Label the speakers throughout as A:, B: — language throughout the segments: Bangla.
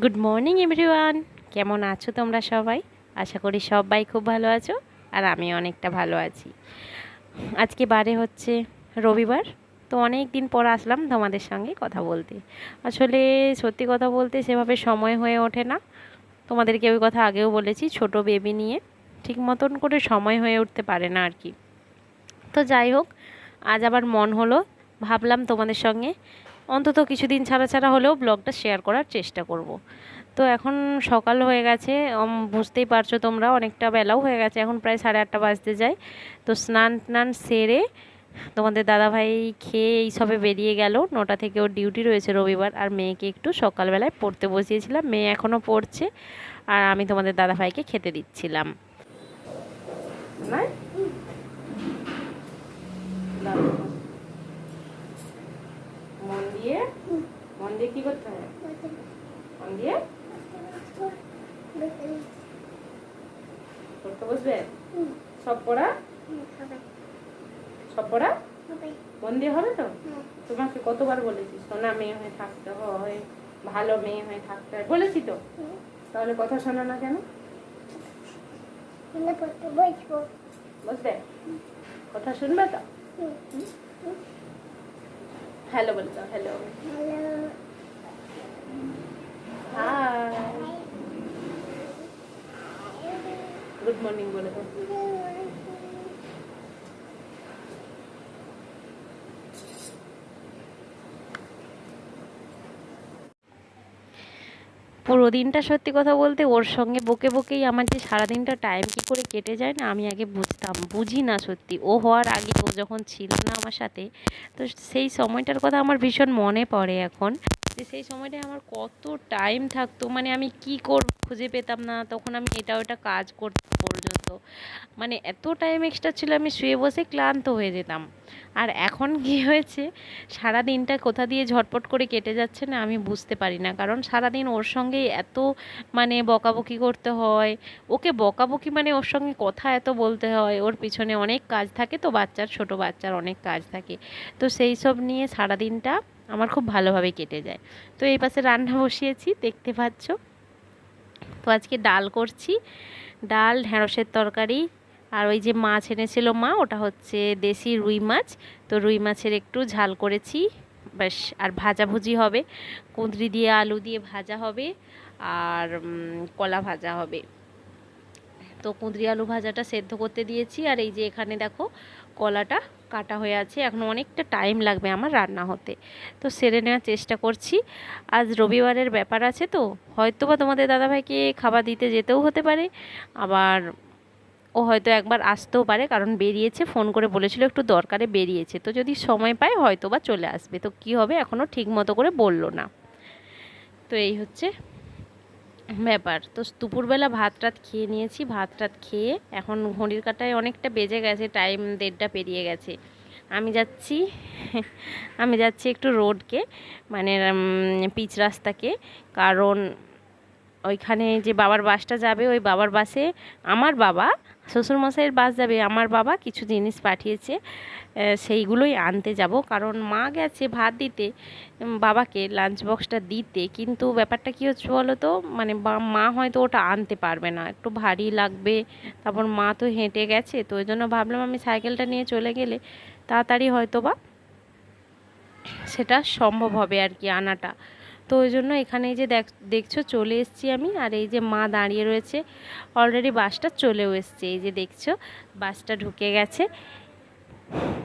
A: গুড মর্নিং এভরিওয়ান কেমন আছো তোমরা সবাই? আশা করি সবাই খুব ভালো আছো আর আমি অনেকটা ভালো আছি। আজকে বারে হচ্ছে রবিবার, তো অনেক দিন পর আসলাম তোমাদের সঙ্গে কথা বলতে। আসলে সত্যি কথা বলতে সেভাবে সময় হয়ে ওঠে না। তোমাদেরকে ওই কথা আগেও বলেছি, ছোট বেবি নিয়ে ঠিক মতন করে সময় হয়ে উঠতে পারে না আর কি। তো যাই হোক, আজ আবার মন হলো, ভাবলাম তোমাদের সঙ্গে অন্তত কিছুদিন ছাড়া ছাড়া হলেও ব্লগটা শেয়ার করার চেষ্টা করব। তো এখন সকাল হয়ে গেছে বুঝতেই পারছ তোমরা, অনেকটা বেলাও হয়ে গেছে, এখন প্রায় সাড়ে আটটা বাজতে যায়। তো স্নান টান সেরে তোমাদের দাদাভাই খেয়ে এই সবে বেরিয়ে গেল, নটা থেকে ওর ডিউটি রয়েছে রবিবার, আর মেয়েকে একটু সকালবেলায় পড়তে বসিয়েছিলাম, মেয়ে এখনও পড়ছে, আর আমি তোমাদের দাদাভাইকে খেতে দিচ্ছিলাম। মন দিয়ে মন দিয়ে কি করতে হয়? মন দিয়ে পড়তে বসবে? সব পড়া? সব পড়া? মন দিয়ে হবে তো? তোমাকে কতবার বলেছি সোনা মেয়ে হয়ে থাকতে হয় ভালো মেয়ে হয়ে থাকতে হয় বলেছি তো? তাহলে কথা শোনো না কেন? বুঝবে কথা শুনবে তো? হ্যালো বলে দাও হ্যালো হাই গুড মর্নিং বলে দাও পুরো দিনটা সত্যি কথা বলতে ওর সঙ্গে বকে বকেই আমার যে সারাদিনটা টাইম কি করে কেটে যায় না, আমি আগে বুঝতাম, বুঝি না সত্যি। ও হওয়ার আগে ও যখন ছিল না আমার সাথে, তো সেই সময়টার কথা আমার ভীষণ মনে পড়ে এখন। যে সেই সময়টায় আমার কত টাইম থাকতো মানে আমি কি করব খুঁজে পেতাম না, তখন আমি এটা ওটা কাজ করতে পর্যন্ত। মানে এত টাইম এক্সট্রা ছিল আমি শুয়ে বসে ক্লান্ত হয়ে যেতাম। আর এখন কি হয়েছে সারা দিনটা কোথা দিয়ে ঝটপট করে কেটে যাচ্ছে না আমি বুঝতে পারি না। কারণ সারাদিন ওর সঙ্গে এত মানে বকাবকি করতে হয়, ওকে বকাবকি মানে ওর সঙ্গে কথা এত বলতে হয়, ওর পিছনে অনেক কাজ থাকে তো, বাচ্চার, ছোট বাচ্চার অনেক কাজ থাকে। তো সেই সব নিয়ে সারা দিনটা আমার খুব ভালোভাবে কেটে যায়। তো এই পাশে রান্না বসিয়েছি, দেখতে পাচ্ছ। তো আজকে ডাল করছি ডাল ঢ্যাঁড়সের তরকারি আর ওই যে মাছ এনেছিল মা, ওটা হচ্ছে দেশি রুই মাছ। তো রুই মাছের একটু ঝাল করেছি ব্যাস আর ভাজাভুজি হবে। কুঁদরি দিয়ে, আলু দিয়ে ভাজা হবে আর কলা ভাজা হবে। তো কুঁদরি আলু ভাজাটা সেদ্ধ করতে দিয়েছি। আর এই যে এখানে দেখো কলাটা কাটা হয়ে আছে। এখন অনেকটা টাইম লাগবে আমার রান্না হতে। তো সেরে নেওয়ার চেষ্টা করছি। আজ রবিবারের ব্যাপার আছে তো হয়তো বা তোমাদের দাদাভাইকে খাবার দিতে যেতেও হতে পারে। আবার ও হয়তো একবার আসতেও পারে, কারণ বেরিয়েছে, ফোন করে বলেছিল একটু দরকারে বেরিয়েছে। তো যদি সময় পায় হয়তো বা চলে আসবে। তো কি হবে এখনও ঠিক মতো করে বলল না। তো এই হচ্ছে ব্যাপার। তো দুপুরবেলা ভাত টাত খেয়ে নিয়েছি। ভাত টাত খেয়ে এখন ঘড়ির কাটায় অনেকটা বেজে গেছে, টাইম দেড়টা পেরিয়ে গেছে। আমি যাচ্ছি আমি যাচ্ছি একটু রোডকে মানে পিচ রাস্তাকে। কারণ ওইখানে যে বাবার বাসটা যাবে, ওই বাবার বাসে আমার বাবা শ্বশুরমশাইয়ের বাস যাবে, আমার বাবা কিছু জিনিস পাঠিয়েছে সেইগুলোই আনতে যাব। কারণ মা গেছে ভাত দিতে বাবাকে লাঞ্চ বক্সটা দিতে। কিন্তু ব্যাপারটা কী হচ্ছে বলো তো মানে মা হয়তো ওটা আনতে পারবে না। একটু ভারী লাগবে, তারপর মা তো হেঁটে গেছে। তো ওই জন্য ভাবলাম আমি সাইকেলটা নিয়ে চলে গেলে তাড়াতাড়ি হয়তো বা সেটা সম্ভব হবে আর কি আনাটা। তো ওই জন্য এখানে যে দেখ, দেখছ চলে এসেছি আমি, আর এই যে মা দাঁড়িয়ে রয়েছে অলরেডি বাসটা চলেও এসছে, এই যে দেখছ বাসটা ঢুকে গেছে।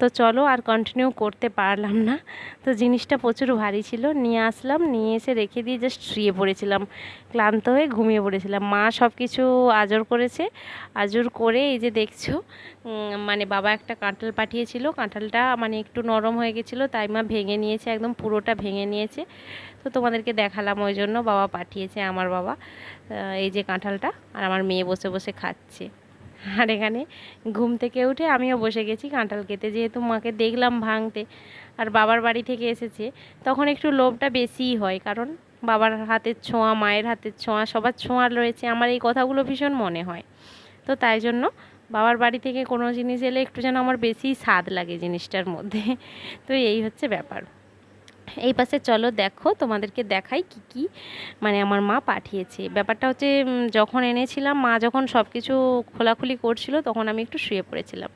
A: তো চলো আর কন্টিনিউ করতে পারলাম না। তো জিনিসটা প্রচুর ভারী ছিল। নিয়ে আসলাম, নিয়ে এসে রেখে দিয়ে জাস্ট শুয়ে পড়েছিলাম। ক্লান্ত হয়ে ঘুমিয়ে পড়েছিলাম। মা সব কিছু আজর করেছে। আজর করে এই যে দেখছ মানে বাবা একটা কাঁঠাল পাঠিয়েছিল। কাঁঠালটা মানে একটু নরম হয়ে গেছিল, তাই মা ভেঙে নিয়েছে, একদম পুরোটা ভেঙে নিয়েছে। তো তোমাদেরকে দেখালাম ওই জন্য বাবা পাঠিয়েছে আমার বাবা এই যে কাঁঠালটা। আর আমার মেয়ে বসে বসে খাচ্ছে। আর এখানে ঘুম থেকে উঠে আমিও বসে গেছি কাঁঠাল খেতে। যেহেতু মাকে দেখলাম ভাঙতে আর বাবার বাড়ি থেকে এসেছে, তখন একটু লোভটা বেশিই হয়, কারণ বাবার হাতের ছোঁয়া, মায়ের হাতের ছোঁয়া, সবার ছোঁয়া রয়েছে। আমার এই কথাগুলো ভীষণ মনে হয়। তো তাই জন্য বাবার বাড়ি থেকে কোনো জিনিস এলে একটু যেন আমার বেশি স্বাদ লাগে জিনিসটার মধ্যে। তো এই হচ্ছে ব্যাপার। এই পাশে চলো, দেখো তোমাদেরকে দেখাই কি কি মানে আমার মা পাঠিয়েছে। ব্যাপারটা হচ্ছে যখন এনেছিলাম, মা যখন সব কিছু খোলাখুলি করছিল, তখন আমি একটু শুয়ে পড়েছিলাম।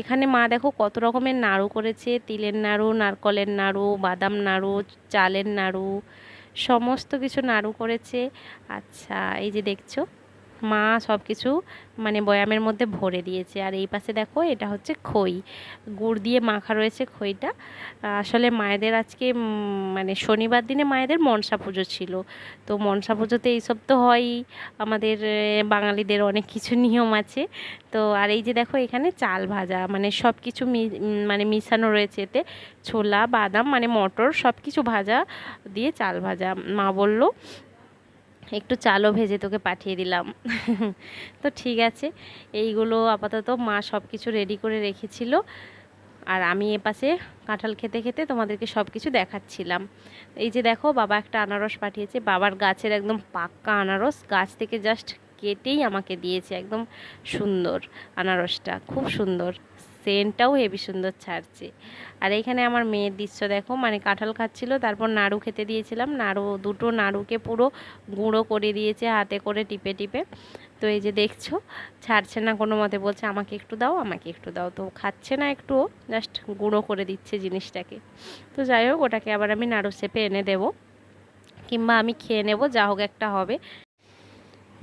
A: এখানে মা দেখো কত রকমের নাড়ু করেছে, তিলের নাড়ু, নারকলের নাড়ু, বাদাম নাড়ু, চালের নাড়ু, সমস্ত কিছু নাড়ু করেছে। আচ্ছা এই যে দেখছ মা সব কিছু মানে বয়ামের মধ্যে ভরে দিয়েছে। আর এই পাশে দেখো, এটা হচ্ছে খই। গুড় দিয়ে মাখা রয়েছে খইটা। আসলে মায়েদের আজকে মানে শনিবার দিনে মায়েদের মনসা পুজো ছিল। তো মনসা পুজোতে এইসব তো হয়ই। আমাদের বাঙালিদের অনেক কিছু নিয়ম আছে। তো আর এই যে দেখো, এখানে চাল ভাজা মানে সব কিছু মানে মিশানো রয়েছে এতে। ছোলা, বাদাম মানে মটর সব কিছু ভাজা দিয়ে চাল ভাজা। মা বলল একটু চালও ভেজে তোকে পাঠিয়ে দিলাম। তো ঠিক আছে, এইগুলো আপাতত মা সব কিছু রেডি করে রেখেছিল। আর আমি এপাশে কাঁঠাল খেতে খেতে তোমাদেরকে সব কিছু দেখাচ্ছিলাম। এই যে দেখো, বাবা একটা আনারস পাঠিয়েছে। বাবার গাছের একদম পাক্কা আনারস। গাছ থেকে জাস্ট কেটেই আমাকে দিয়েছে, একদম সুন্দর আনারসটা, খুব সুন্দর। সেন্টটাও হেভি সুন্দর ছাড়ছে। আর এইখানে আমার মেয়ের দৃশ্য দেখো মানে কাঁঠাল খাচ্ছিল, তারপর নাড়ু খেতে দিয়েছিলাম, নাড়ু, দুটো নাড়ুকে পুরো গুঁড়ো করে দিয়েছে, হাতে করে টিপে টিপে। তো এই যে দেখছ, ছাড়ছে না কোনো মতে, বলছে আমাকে একটু দাও, আমাকে একটু দাও। তো খাচ্ছে না একটুও জাস্ট গুঁড়ো করে দিচ্ছে জিনিসটাকে। তো যাই হোক, ওটাকে আবার আমি নাড়ু চেপে এনে দেবো, কিংবা আমি খেয়ে নেব, যা হোক একটা হবে।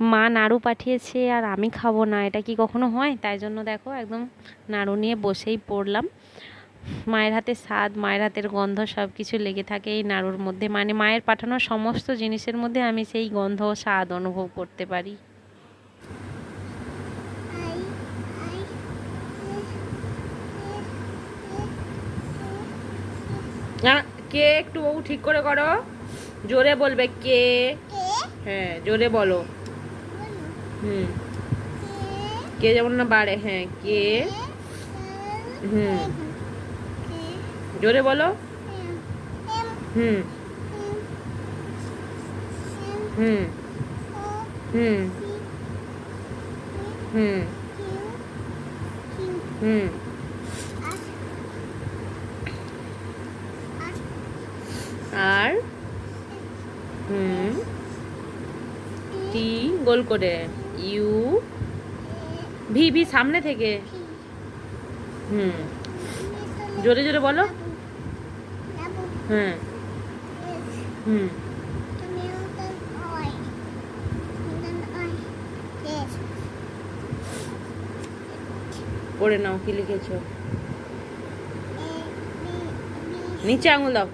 A: মা নাড়ু পাঠিয়েছে আর আমি খাব না এটা কি কখনো হয়? তাই জন্য দেখো একদম নাড়ু নিয়ে বসেই পড়লাম। মায়ের হাতে স্বাদ মায়ের হাতের গন্ধ সব কিছু লেগে থাকে এই নাড়ুর মধ্যে। মানে মায়ের পাঠানো সমস্ত জিনিসের মধ্যে আমি সেই গন্ধ স্বাদ অনুভব করতে পারি।
B: না কে একটু বউ ঠিক করে করো? জোরে বলবে কে? হ্যাঁ জোরে বলো। হুম। কে যেমন না বাড়ে হ্যাঁ কে? হুম। জোরে বলো। হুম। হুম। হুম। হুম। হুম। আর? হুম। টি গোল করে। ইউ ভি ভি, সামনে থেকে। হুম। জোরে জোরে বলো। হ্যাঁ হুম। পড়ে নাও কি লিখেছ। নিচে আঙুল দাও।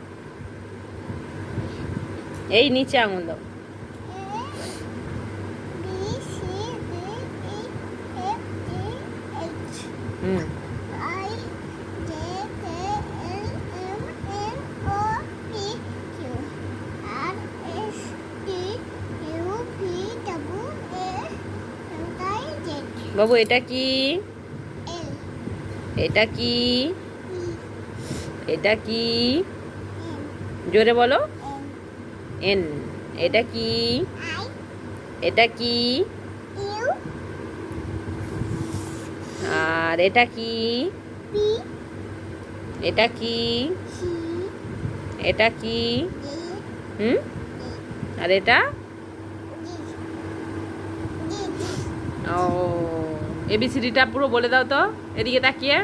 B: এই নিচে আঙুল দাও। হুম বাবু এটা কি? এটা কি? এটা কি? জোরে বলো। এন এটা কি? এটা কি? আর এটা কি? এটা কি? এটা কি? হুম? আর এটা? ও এবিসিডিটা পুরো বলে দাও তো। এদিকে তাকিয়ে।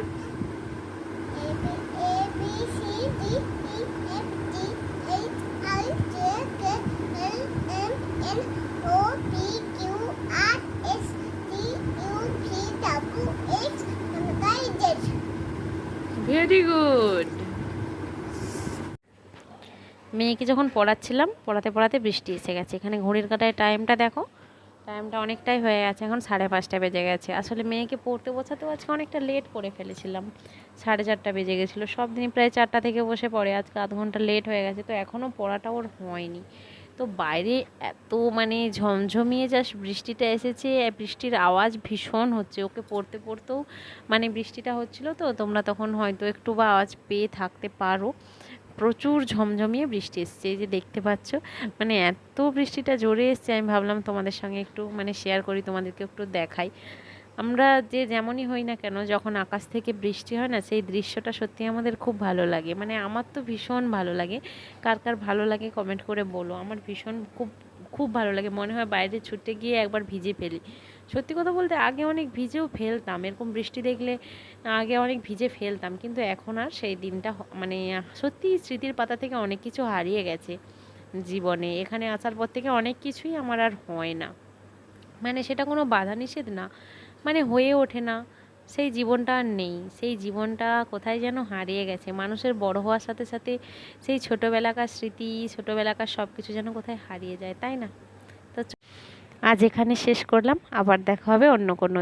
A: মেয়েকে যখন পড়াচ্ছিলাম, পড়াতে পড়াতে বৃষ্টি এসে গেছে। এখানে ঘড়ির কাটায় টাইমটা দেখো টাইমটা অনেকটাই হয়ে গেছে। এখন সাড়ে পাঁচটা বেজে গেছে। আসলে মেয়েকে পড়তে বসাতেও আজকে অনেকটা লেট করে ফেলেছিলাম। সাড়ে চারটা বেজে গেছিল। সব দিনই প্রায় চারটা থেকে বসে পড়ে। আজকে আধ ঘণ্টা লেট হয়ে গেছে। তো এখনও পড়াটা ওর হয়নি। তো বাইরে এত মানে ঝমঝমিয়ে জাস্ট বৃষ্টিটা এসেছে। বৃষ্টির আওয়াজ ভীষণ হচ্ছে। ওকে পড়তে পড়তেও মানে বৃষ্টিটা হচ্ছিল তো। তোমরা তখন হয়তো একটু বা আওয়াজ পেয়ে থাকতে পারো। প্রচুর ঝমঝমিয়ে বৃষ্টি এসছে। এই যে দেখতে পাচ্ছ মানে এত বৃষ্টিটা জোরে এসছে, আমি ভাবলাম তোমাদের সঙ্গে একটু মানে শেয়ার করি তোমাদেরকে একটু দেখাই। আমরা যে যেমনই হই না কেন, যখন আকাশ থেকে বৃষ্টি হয় না, সেই দৃশ্যটা সত্যি আমাদের খুব ভালো লাগে। মানে আমার তো ভীষণ ভালো লাগে। কার কার ভালো লাগে কমেন্ট করে বলো। আমার ভীষণ খুব খুব ভালো লাগে। মনে হয় বাইরে ছুটে গিয়ে একবার ভিজে ফেলি। সত্যি কথা বলতে আগে অনেক ভিজেও ফেলতাম, এরকম বৃষ্টি দেখলে আগে অনেক ভিজে ফেলতাম, কিন্তু এখন আর সেই দিনটা মানে সত্যি স্মৃতির পাতা থেকে অনেক কিছু হারিয়ে গেছে জীবনে, এখানে আসার পর থেকে অনেক কিছুই আমার আর হয় না। মানে সেটা কোনো বাধা নিষেধ না মানে হয়ে ওঠে না, সেই জীবনটা আর নেই, সেই জীবনটা কোথায় যেন হারিয়ে গেছে, মানুষের বড় হওয়ার সাথে সাথে সেই ছোটোবেলাকার স্মৃতি, ছোটোবেলাকার সব কিছু যেন কোথায় হারিয়ে যায়, তাই না? আজ এখানে শেষ করলাম আবার দেখা হবে অন্য কোনো